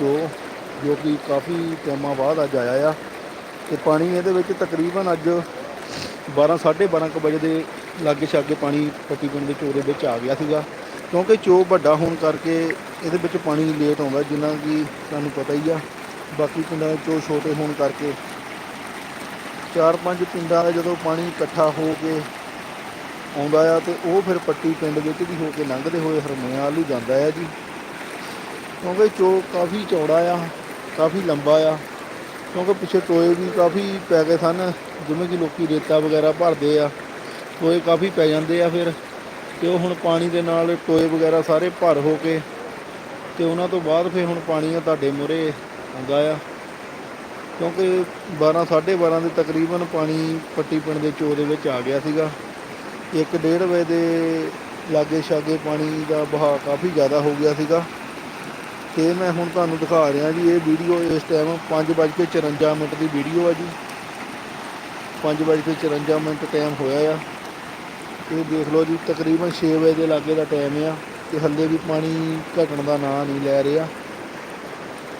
ਚੋ ਜੋ ਕਿ ਕਾਫੀ ਟਾਈਮਾਂ ਬਾਅਦ ਅੱਜ ਆਇਆ ਆ। ਤੇ ਪਾਣੀ ਇਹਦੇ ਵਿੱਚ ਤਕਰੀਬਨ ਅੱਜ 12 12:30 ਕੁ ਵਜੇ ਦੇ ਲਾਗੇ ਛਾਗੇ ਪਾਣੀ ਪੱਟੀ ਪਿੰਡ ਦੇ ਚੋ ਦੇ ਵਿੱਚ ਆ ਗਿਆ ਸੀਗਾ। ਕਿਉਂਕਿ ਚੋ ਵੱਡਾ ਹੋਣ ਕਰਕੇ ਇਹਦੇ ਵਿੱਚ ਪਾਣੀ ਲੇਟ ਆਉਂਦਾ, ਜਿੰਨਾ ਕਿ ਤੁਹਾਨੂੰ ਪਤਾ ਹੀ ਆ। ਬਾਕੀ ਪਿੰਡਾਂ ਦੇ ਚੋ ਛੋਟੇ ਹੋਣ ਕਰਕੇ ਚਾਰ ਪੰਜ ਪਿੰਡਾਂ ਦਾ ਜਦੋਂ ਪਾਣੀ ਇਕੱਠਾ ਹੋ ਕੇ ਆਉਂਦਾ ਆ, ਤੇ ਉਹ ਫਿਰ ਪੱਟੀ ਪਿੰਡ ਵਿੱਚ ਦੀ ਹੋ ਕੇ ਲੰਘਦੇ ਹੋਏ ਹਰਮਿਆਲ ਨੂੰ ਜਾਂਦਾ ਆ ਜੀ। ਕਿਉਂਕਿ ਚੋ ਕਾਫੀ ਚੌੜਾ ਆ, ਕਾਫੀ ਲੰਬਾ ਆ, ਕਿਉਂਕਿ ਪਿੱਛੇ ਟੋਏ ਵੀ ਕਾਫੀ ਪੈ ਗਏ ਸਨ, ਜਿਵੇਂ ਕਿ ਲੋਕੀ ਰੇਤਾ ਵਗੈਰਾ ਭਰਦੇ ਆ, ਟੋਏ ਕਾਫੀ ਪੈ ਜਾਂਦੇ ਆ ਫਿਰ, ਤੇ ਉਹ ਹੁਣ ਪਾਣੀ ਦੇ ਨਾਲ ਟੋਏ ਵਗੈਰਾ ਸਾਰੇ ਭਰ ਹੋ ਕੇ, ਤੇ ਉਹਨਾਂ ਤੋਂ ਬਾਅਦ ਫਿਰ ਹੁਣ ਪਾਣੀ ਆ ਤੁਹਾਡੇ ਮੂਹਰੇ ਆਉਂਦਾ ਆ। ਕਿਉਂਕਿ 12 12:30 ਦੇ ਤਕਰੀਬਨ ਪਾਣੀ ਪੱਟੀ ਪਿੰਡ ਦੇ ਚੋ ਦੇ ਵਿੱਚ ਆ ਗਿਆ ਸੀਗਾ। ਇੱਕ ਡੇਢ ਵਜੇ ਦੇ ਲਾਗੇ ਛਾਗੇ ਪਾਣੀ ਦਾ ਬਹਾਅ ਕਾਫੀ ਜ਼ਿਆਦਾ ਹੋ ਗਿਆ ਸੀਗਾ। ਤੇ ਮੈਂ ਹੁਣ ਤੁਹਾਨੂੰ ਦਿਖਾ ਰਿਹਾ ਜੀ, ਇਹ ਵੀਡੀਓ ਇਸ ਟਾਈਮ 5:54 ਮਿੰਟ ਦੀ ਵੀਡੀਓ ਆ ਜੀ। 5:54 ਮਿੰਟ ਟਾਈਮ ਹੋਇਆ ਆ। ਇਹ ਦੇਖ ਲਓ ਜੀ, ਤਕਰੀਬਨ 6 ਵਜੇ ਦੇ ਲਾਗੇ ਦਾ ਟਾਈਮ ਆ। ਤੇ ਹੱਲੇ ਵੀ ਪਾਣੀ ਘਟਣ ਦਾ ਨਾਂ ਨਹੀਂ ਲੈ ਰਿਹਾ।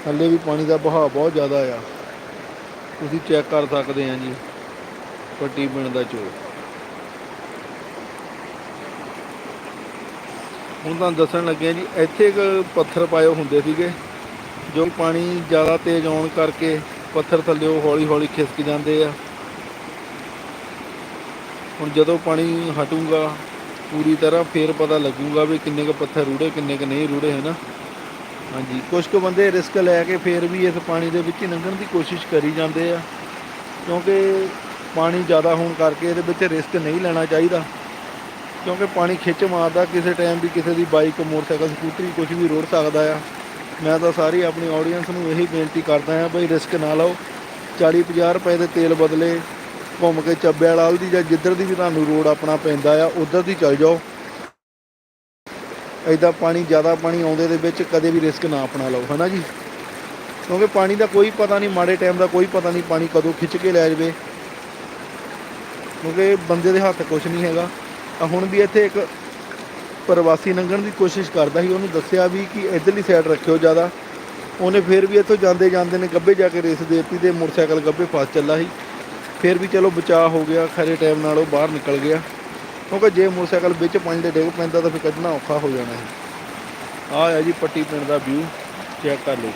ਹੱਲੇ ਵੀ ਪਾਣੀ ਦਾ ਬਹਾਅ ਬਹੁਤ ਜ਼ਿਆਦਾ ਆ। ਤੁਸੀਂ ਚੈੱਕ ਕਰ ਸਕਦੇ ਆ ਜੀ ਪੱਟੀ ਪਿੰਡ ਦਾ ਚੋਰ। ਹੁਣ ਤੁਹਾਨੂੰ ਦੱਸਣ ਲੱਗਿਆ ਜੀ, ਇੱਥੇ ਇੱਕ ਪੱਥਰ ਪਾਏ ਹੁੰਦੇ ਸੀਗੇ, ਜੋ ਪਾਣੀ ਜ਼ਿਆਦਾ ਤੇਜ਼ ਆਉਣ ਕਰਕੇ ਪੱਥਰ ਥੱਲੇ ਹੌਲੀ ਹੌਲੀ ਖਿਸਕ ਜਾਂਦੇ ਆ। ਹੁਣ ਜਦੋਂ ਪਾਣੀ ਹਟੂਗਾ, ਪੂਰੀ ਤਰ੍ਹਾਂ ਫੇਰ ਪਤਾ ਲੱਗੂਗਾ ਵੀ ਕਿੰਨੇ ਕੁ ਪੱਥਰ ਰੂੜੇ, ਕਿੰਨੇ ਕੁ ਨਹੀਂ ਰੂੜੇ ਹੈ ਨਾ ਹਾਂਜੀ ਕੁਝ ਕੁ ਬੰਦੇ ਰਿਸਕ ਲੈ ਕੇ ਫੇਰ ਵੀ ਇਸ ਪਾਣੀ ਦੇ ਵਿੱਚ ਹੀ ਲੰਘਣ ਦੀ ਕੋਸ਼ਿਸ਼ ਕਰੀ ਜਾਂਦੇ ਆ, ਕਿਉਂਕਿ ਪਾਣੀ ਜ਼ਿਆਦਾ ਹੋਣ ਕਰਕੇ ਇਹਦੇ ਵਿੱਚ ਰਿਸਕ ਨਹੀਂ ਲੈਣਾ ਚਾਹੀਦਾ। ਕਿਉਂਕਿ ਪਾਣੀ ਖਿੱਚ ਮਾਰਦਾ, ਕਿਸੇ ਟਾਈਮ ਵੀ ਕਿਸੇ ਦੀ ਬਾਈਕ ਮੋਟਰਸਾਈਕਲ, ਸਕੂਟਰੀ ਕੁਝ ਵੀ ਰੋੜ ਸਕਦਾ ਆ। ਮੈਂ ਤਾਂ ਸਾਰੀ ਆਪਣੀ ਆਡੀਅנס ਨੂੰ ਇਹੀ ਬੇਨਤੀ ਕਰਦਾ ਆ, ਬਈ ਰਿਸਕ ਨਾ ਲਓ। 40 50 ਰੁਪਏ ਦੇ ਤੇਲ ਬਦਲੇ ਘੁੰਮ ਕੇ ਚੱਬੇ ਵਾਲਾ ਦੀ ਜਾਂ ਜਿੱਧਰ ਦੀ ਵੀ ਤੁਹਾਨੂੰ ਰੋਡ ਆਪਣਾ ਪੈਂਦਾ ਆ, ਉਧਰ ਦੀ ਚੱਲ ਜਾਓ। ਐਦਾਂ ਪਾਣੀ, ਜ਼ਿਆਦਾ ਪਾਣੀ ਆਉਂਦੇ ਦੇ ਵਿੱਚ ਕਦੇ ਵੀ ਰਿਸਕ ਨਾ ਆਪਣਾ ਲਓ, ਹਨਾ ਜੀ? ਕਿਉਂਕਿ ਪਾਣੀ ਦਾ ਕੋਈ ਪਤਾ ਨਹੀਂ, ਮਾੜੇ ਟਾਈਮ ਦਾ ਕੋਈ ਪਤਾ ਨਹੀਂ ਪਾਣੀ ਕਦੋਂ ਖਿੱਚ ਕੇ ਲੈ ਜਾਵੇ। ਕਿਉਂਕਿ ਬੰਦੇ ਦੇ ਹੱਥ ਕੁਝ ਨਹੀਂ ਹੈਗਾ। ਤਾਂ ਹੁਣ ਵੀ ਇੱਥੇ ਇੱਕ ਪ੍ਰਵਾਸੀ ਲੰਘਣ ਦੀ ਕੋਸ਼ਿਸ਼ ਕਰਦਾ ਸੀ। ਉਹਨੂੰ ਦੱਸਿਆ ਵੀ ਕਿ ਇਧਰਲੀ ਸਾਈਡ ਰੱਖਿਓ ਜ਼ਿਆਦਾ। ਉਹਨੇ ਫਿਰ ਵੀ ਇੱਥੋਂ ਜਾਂਦੇ ਜਾਂਦੇ ਨੇ ਗੱਬੇ ਜਾ ਕੇ ਰੇਸ ਦੇਤੀ ਤੇ ਮੋਟਰਸਾਈਕਲ ਗੱਬੇ ਫਸ ਚੱਲਾ ਸੀ। ਫਿਰ ਵੀ ਚਲੋ ਬਚਾਅ ਹੋ ਗਿਆ, ਖਰੇ ਟਾਈਮ ਨਾਲ ਉਹ ਬਾਹਰ ਨਿਕਲ ਗਿਆ। ਕਿਉਂਕਿ ਜੇ ਮੋਟਰਸਾਈਕਲ ਵਿੱਚ ਪਾਣੀ ਦੇ ਡਿੱਗ ਪੈਂਦਾ ਤਾਂ ਫਿਰ ਕੱਢਣਾ ਔਖਾ ਹੋ ਜਾਣਾ ਸੀ। ਆਹ ਆ ਜੀ ਪੱਟੀ ਪਿੰਡ ਦਾ ਵਿਊ ਚੈੱਕ ਕਰ ਲਓ।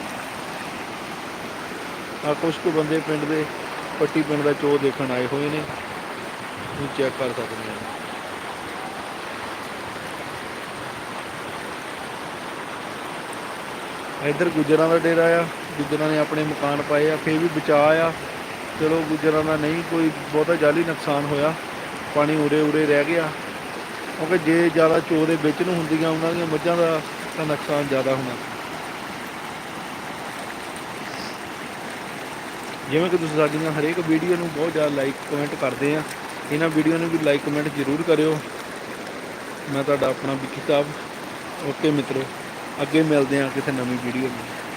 ਆ ਕੁਝ ਕੁ ਬੰਦੇ ਪਿੰਡ ਦੇ ਪੱਟੀ ਪਿੰਡ ਦਾ ਚੋ ਦੇਖਣ ਆਏ ਹੋਏ ਨੇ। ਤੁਸੀਂ ਚੈੱਕ ਕਰ ਸਕਦੇ ਹੋ। ਇੱਧਰ ਗੁੱਜਰਾਂ ਦਾ ਡੇਰਾ ਆ, ਗੁੱਜਰਾਂ ਨੇ ਆਪਣੇ ਮਕਾਨ ਪਾਏ ਆ, ਫੇਰ ਵੀ ਬਚਾਅ ਆ। ਚਲੋ ਗੁੱਜਰਾਂ ਦਾ ਨਹੀਂ, ਕੋਈ ਬਹੁਤਾ ਜਾਲੀ ਨੁਕਸਾਨ ਹੋਇਆ, ਪਾਣੀ ਉਰੇ ਉਰੇ ਰਹਿ ਗਿਆ। ਕਿਉਂਕਿ ਜੇ ਜ਼ਿਆਦਾ ਚੋ ਦੇ ਵਿੱਚ ਨੂੰ ਹੁੰਦੀਆਂ, ਉਹਨਾਂ ਦੀਆਂ ਮੱਝਾਂ ਦਾ ਤਾਂ ਨੁਕਸਾਨ ਜ਼ਿਆਦਾ ਹੋਣਾ ਜਿਵੇਂ ਕਿ ਤੁਸੀਂ ਸਾਡੀਆਂ ਹਰੇਕ ਵੀਡੀਓ ਨੂੰ ਬਹੁਤ ਜ਼ਿਆਦਾ ਲਾਈਕ ਕਮੈਂਟ ਕਰਦੇ ਆ। ਇਹਨਾਂ ਵੀਡੀਓ ਨੂੰ ਵੀ ਲਾਈਕ ਕਮੈਂਟ ਜ਼ਰੂਰ ਕਰਿਓ। ਮੈਂ ਤੁਹਾਡਾ ਆਪਣਾ ਵਿੱਕੀ ਸਾਹਿਬ ਓਕੇ ਮਿੱਤਰੋ। ਅੱਗੇ ਮਿਲਦੇ ਹਾਂ ਕਿਸੇ ਨਵੀਂ ਵੀਡੀਓ ਵਿੱਚ